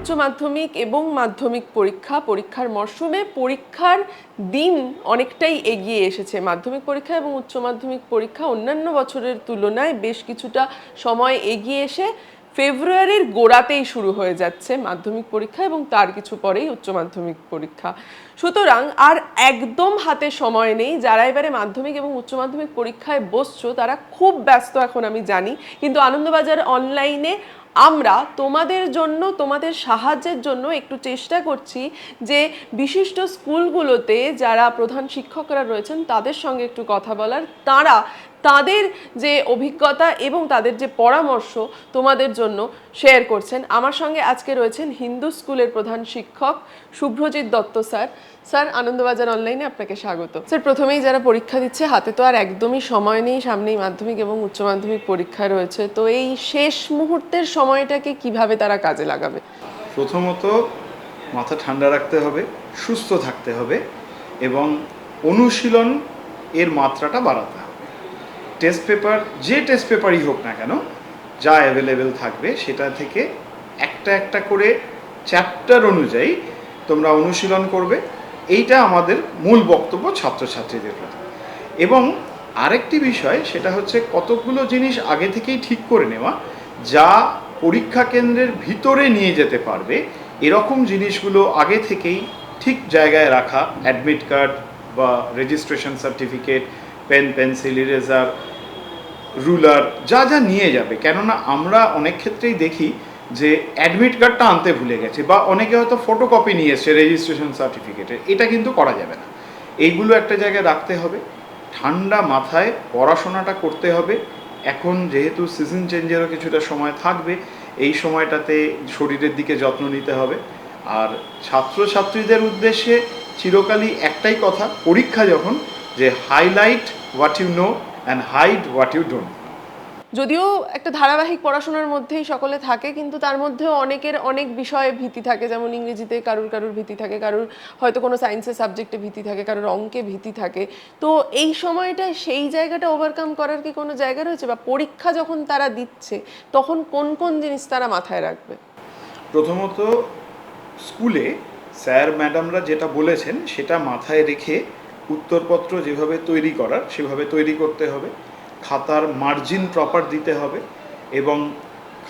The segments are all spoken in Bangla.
উচ্চ মাধ্যমিক এবং মাধ্যমিক পরীক্ষা, পরীক্ষার মরশুমে পরীক্ষার দিন অনেকটাই এগিয়ে এসেছে। মাধ্যমিক পরীক্ষা এবং উচ্চ মাধ্যমিক পরীক্ষা অন্যান্য বছরের তুলনায় বেশ কিছুটা সময় এগিয়ে এসে ফেব্রুয়ারির গোড়াতেই শুরু হয়ে যাচ্ছে মাধ্যমিক পরীক্ষা এবং তার কিছু পরেই উচ্চ মাধ্যমিক পরীক্ষা। সুতরাং আর একদম হাতে সময় নেই। যারা এবারে মাধ্যমিক এবং উচ্চ মাধ্যমিক পরীক্ষায় বসছো, তারা খুব ব্যস্ত এখন আমি জানি। কিন্তু আনন্দবাজার অনলাইনে আমরা তোমাদের জন্য, তোমাদের সাহায্যের জন্য একটু চেষ্টা করছি যে বিশিষ্ট স্কুলগুলোতে যারা প্রধান শিক্ষকরা রয়েছেন, তাদের সঙ্গে একটু কথা বলার। তারা তাদের যে অভিজ্ঞতা এবং তাদের যে পরামর্শ তোমাদের জন্য শেয়ার করছেন। আমার সঙ্গে আজকে রয়েছেন হিন্দু স্কুলের প্রধান শিক্ষক শুভ্রজিৎ দত্ত স্যার। স্যার, আনন্দবাজার অনলাইনে আপনাকে স্বাগত। স্যার, প্রথমেই যারা পরীক্ষা দিচ্ছে, হাতে তো আর একদমই সময় নেই, সামনেই মাধ্যমিক এবং উচ্চ মাধ্যমিক পরীক্ষা রয়েছে। তো এই শেষ মুহূর্তের সময়টাকে কীভাবে তারা কাজে লাগাবে? প্রথমত, মাথা ঠান্ডা রাখতে হবে, সুস্থ থাকতে হবে এবং অনুশীলন এর মাত্রাটা বাড়াতে হবে। টেস্ট পেপার যে টেস্ট পেপারই হোক না কেন, যা অ্যাভেলেবেল থাকবে, সেটা থেকে একটা একটা করে চ্যাপ্টার অনুযায়ী তোমরা অনুশীলন করবে। এইটা আমাদের মূল বক্তব্য ছাত্রছাত্রীদের প্রতি। এবং আরেকটি বিষয়, সেটা হচ্ছে কতগুলো জিনিস আগে থেকেই ঠিক করে নেওয়া, যা পরীক্ষা কেন্দ্রের ভিতরে নিয়ে যেতে পারবে, এরকম জিনিসগুলো আগে থেকেই ঠিক জায়গায় রাখা অ্যাডমিট কার্ড বা registration certificate pen pencil eraser ruler যা যা নিয়ে যাবে। কেননা আমরা অনেক ক্ষেত্রেই দেখি যে অ্যাডমিট কার্ডটা আনতে ভুলে গেছে বা অনেকে হয়তো ফটোকপি নিয়ে এসছে রেজিস্ট্রেশন সার্টিফিকেটের এটা কিন্তু করা যাবে না। এইগুলো একটা জায়গায় রাখতে হবে। ঠান্ডা মাথায় পড়াশোনাটা করতে হবে। এখন যেহেতু সিজন চেঞ্জেরও কিছুটা সময় থাকবে, এই সময়টাতে শরীরের দিকে যত্ন নিতে হবে। আর ছাত্রছাত্রীদের উদ্দেশ্যে চিরকালই একটাই কথা, পরীক্ষা যখন যে highlight what you know and hide what you don't যদিও একটা ধারাবাহিক পড়াশোনার মধ্যেই সকলে থাকে কিন্তু তার মধ্যেও অনেকের অনেক বিষয়ে ভীতি থাকে। যেমন ইংরেজিতে কারুর কারুর ভীতি থাকে কারুর হয়তো কোনো সায়েন্সের সাবজেক্টে ভীতি থাকে কারুর অঙ্কে ভীতি থাকে। তো এই সময়টায় সেই জায়গাটা ওভারকাম করার কি কোনো জায়গা রয়েছে? বা পরীক্ষা যখন তারা দিচ্ছে তখন কোন কোন জিনিস তারা মাথায় রাখবে? প্রথমত স্কুলে স্যার ম্যাডামরা যেটা বলেছেন সেটা মাথায় রেখে উত্তরপত্র যেভাবে তৈরি করার, সেভাবে তৈরি করতে হবে। খাতার মার্জিন প্রপার দিতে হবে এবং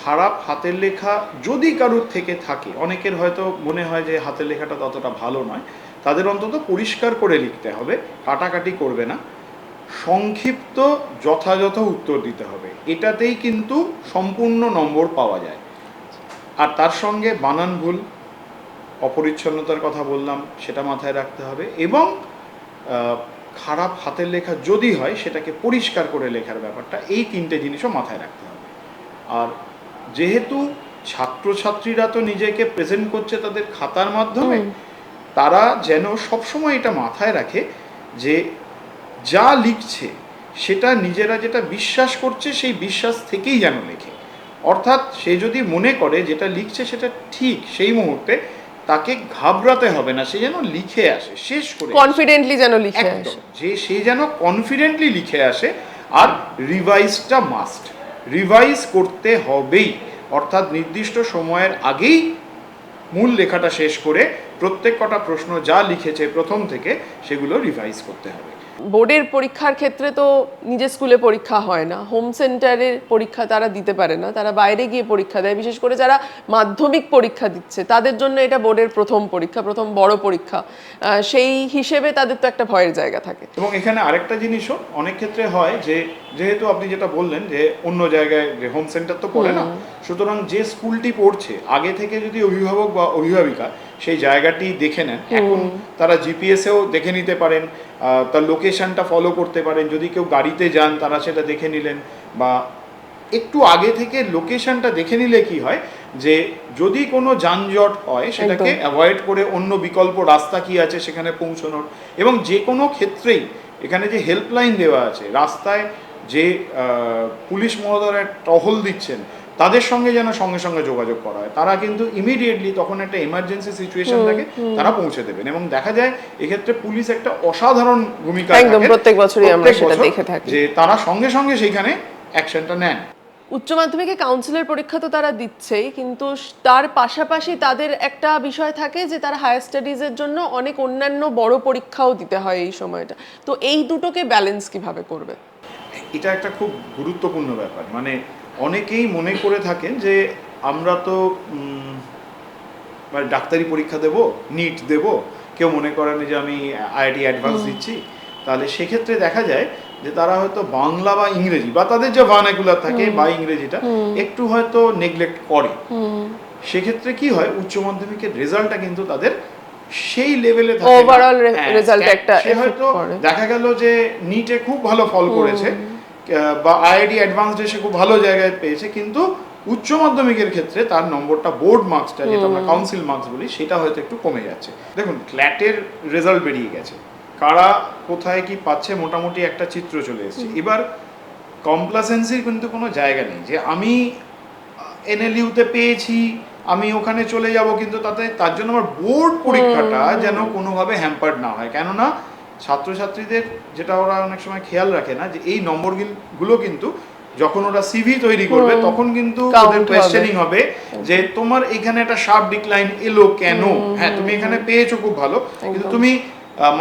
খারাপ হাতের লেখা যদি কারুর থেকে থাকে, অনেকের হয়তো মনে হয় যে হাতের লেখাটা ততটা ভালো নয়, তাদের অন্তত পরিষ্কার করে লিখতে হবে, কাটাকাটি করবে না। সংক্ষিপ্ত যথাযথ উত্তর দিতে হবে, এটাতেই কিন্তু সম্পূর্ণ নম্বর পাওয়া যায়। আর তার সঙ্গে বানান ভুল, অপরিচ্ছন্নতার কথা বললাম, সেটা মাথায় রাখতে হবে এবং খারাপ হাতের লেখা যদি হয় সেটাকে পরিষ্কার করে লেখার ব্যাপারটা এই তিনটে জিনিসও মাথায় রাখতে হবে। আর যেহেতু ছাত্রছাত্রীরা তো নিজেকে প্রেজেন্ট করছে তাদের খাতার মাধ্যমে তারা যেন সবসময় এটা মাথায় রাখে যে যা লিখছে সেটা নিজেরা যেটা বিশ্বাস করছে সেই বিশ্বাস থেকেই যেন লেখে। অর্থাৎ সে যদি মনে করে যেটা লিখছে সেটা ঠিক সেই মুহূর্তে তাকে ঘাবড়াতে হবে না সে যেন লিখে আসে শেষ করে কনফিডেন্টলি যেন লিখে আসে। যে সে যেন কনফিডেন্টলি লিখে আসে আর রিভাইজটা মাস্ট রিভাইজ করতে হবেই। অর্থাৎ নির্দিষ্ট সময়ের আগেই মূল লেখাটা শেষ করে প্রত্যেক কটা প্রশ্ন যা লিখেছে প্রথম থেকে সেগুলো রিভাইজ করতে হবে। বোর্ডের পরীক্ষার ক্ষেত্রে তো নিজের স্কুলে পরীক্ষা হয় না। হোম সেন্টারের পরীক্ষা তারা দিতে পারে না। তারা বাইরে গিয়ে পরীক্ষা দেয়। বিশেষ করে যারা মাধ্যমিক পরীক্ষা দিচ্ছে তাদের জন্য এটা বোর্ডের প্রথম পরীক্ষা প্রথম বড় পরীক্ষা। সেই হিসেবে তাদের তো একটা ভয়ের জায়গা থাকে। এবং এখানে আরেকটা জিনিসও অনেক ক্ষেত্রে হয় যে যেহেতু আপনি যেটা বললেন যে অন্য জায়গায় যে হোম সেন্টার তো পড়ে না সুতরাং যে স্কুলটি পড়ছে আগে থেকে যদি অভিভাবক বা অভিভাবিকা সেই জায়গাটি দেখে নেন এখন তারা জিপিএসেও দেখে নিতে পারেন তার লোকেশনটা ফলো করতে পারেন। যদি কেউ গাড়িতে যান তারা সেটা দেখে নিলেন। বা একটু আগে থেকে লোকেশনটা দেখে নিলে কি হয় যে যদি কোনো যানজট হয় সেটাকে অ্যাভয়েড করে অন্য বিকল্প রাস্তা কি আছে সেখানে পৌঁছানোর। এবং যে কোনো ক্ষেত্রেই এখানে যে হেল্পলাইন দেওয়া আছে রাস্তায় যে আহ, পুলিশ মহোদয় টহল দিচ্ছেন তাদের সঙ্গে যেন সঙ্গে সঙ্গে যোগাযোগ করা হয়। তারা কিন্তু ইমিডিয়েটলি তখন একটা এমার্জেন্সি সিচুয়েশন থাকে তারা পৌঁছে দেবেন এবং দেখা যায় এক্ষেত্রে পুলিশ একটা অসাধারণ ভূমিকা একদম, প্রত্যেক বছরই আমরা সেটা দেখে থাকি। যে তারা সঙ্গে সঙ্গে সেইখানে অ্যাকশনটা নেন। উচ্চ মাধ্যমিকে কাউন্সিলের পরীক্ষা তো তারা দিচ্ছেই কিন্তু তার পাশাপাশি তাদের একটা বিষয় থাকে যে তারা হায়ার স্টাডিজের জন্য অনেক অন্যান্য বড় পরীক্ষাও দিতে হয় এই সময়টা। তো এই দুটোকে ব্যালেন্স কীভাবে করবে? এটা একটা খুব গুরুত্বপূর্ণ ব্যাপার। মানে অনেকেই মনে করে থাকেন যে আমরা তো মানে ডাক্তারি পরীক্ষা দেব নিট দেব। কেউ মনে করেন যে আমি আইআইটি অ্যাডভান্স দিচ্ছি। তাহলে সেক্ষেত্রে দেখা যায় যে তারা হয়তো বাংলা বা ইংরেজি বা তাদের যে ভার্নাকুলার থাকে বা ইংরেজিটা একটু হয়তো নেগলেক্ট করে। সেক্ষেত্রে কি হয় উচ্চ মাধ্যমিকের রেজাল্টটা কিন্তু তাদের সেই লেভেলে থাকে। Overall re- হ্যাঁ, একটা হয়তো দেখা গেল যে নিটে খুব ভালো ফল করেছে। বা আইআইডি অ্যাডভান্সড সে খুব ভালো জায়গায় পেয়েছে কিন্তু উচ্চ মাধ্যমিকের ক্ষেত্রে তার নম্বরটা বোর্ড মার্কসটা যেটা আমরা কাউন্সিল মার্কস বলি সেটা হয়তো একটু কমে যাচ্ছে। দেখুন ক্ল্যাটের রেজাল্ট বেরিয়ে গেছে। কারা কোথায় কি পাচ্ছে মোটামুটি একটা চিত্র চলে এসেছে। এবার কমপ্লাসেন্সির কিন্তু কোনো জায়গা নেই যে আমি এনএলইউতে পেয়েছি আমি ওখানে চলে যাব কিন্তু তাতে তার জন্য আমার বোর্ড পরীক্ষাটা যেন কোনোভাবে হ্যাম্পার্ড না হয়। কেননা ছাত্রছাত্রীদের যেটা ওরা অনেক সময় খেয়াল রাখে না যে এই নম্বরগুলো কিন্তু যখন ওরা সিভি তৈরি করবে তখন কিন্তু ওদের কোয়েশ্চেনিং হবে যে তোমার এখানে একটা শার্প ডিক্লাইন এলো কেন? হ্যাঁ তুমি এখানে পেয়েছ খুব ভালো কিন্তু তুমি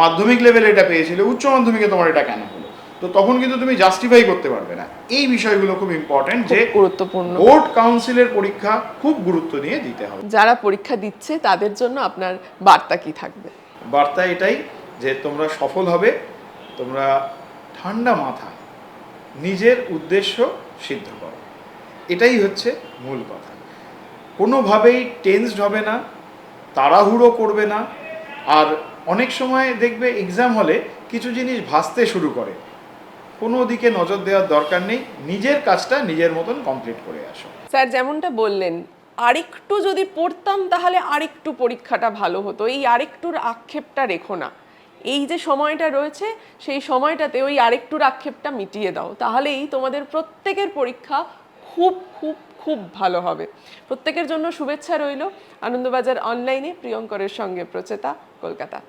মাধ্যমিক লেভেলে এটা পেয়েছিলে উচ্চ মাধ্যমিকে তোমার এটা কেন হলো? তো তখন কিন্তু তুমি জাস্টিফাই করতে পারবে না। এই বিষয়গুলো খুব ইম্পর্টেন্ট যে গুরুত্বপূর্ণ। বোর্ড কাউন্সিলের পরীক্ষা খুব গুরুত্ব দিয়ে দিতে হবে। যারা পরীক্ষা দিচ্ছে তাদের জন্য আপনার বার্তা কি থাকবে? বার্তা এটাই যে তোমরা সফল হবে, তোমরা ঠান্ডা মাথা, নিজের উদ্দেশ্য সিদ্ধ করো। এটাই হচ্ছে মূল কথা। কোনোভাবেই টেন্সড হবে না, তাড়াহুড়ো করবে না, আর অনেক সময় দেখবে এক্সাম হলে কিছু জিনিস ভাসতে শুরু করে। কোনো দিকে নজর দেওয়ার দরকার নেই, নিজের কাজটা নিজের মতন কমপ্লিট করে আসো। স্যার, যেমনটা বললেন, আরেকটু যদি পড়তাম তাহলে আরেকটু পরীক্ষাটা ভালো হতো। এই আরেকটুর আক্ষেপটা রেখো না। এই যে সময়টা রয়েছে, সেই সময়টাতে ওই আরেকটুর আক্ষেপটা মিটিয়ে দাও, তাহলেই তোমাদের প্রত্যেকের পরীক্ষা খুব খুব খুব ভালো হবে। প্রত্যেকের জন্য শুভেচ্ছা রইল আনন্দবাজার অনলাইনে প্রিয়ঙ্করের সঙ্গে প্রচেতা কলকাতা।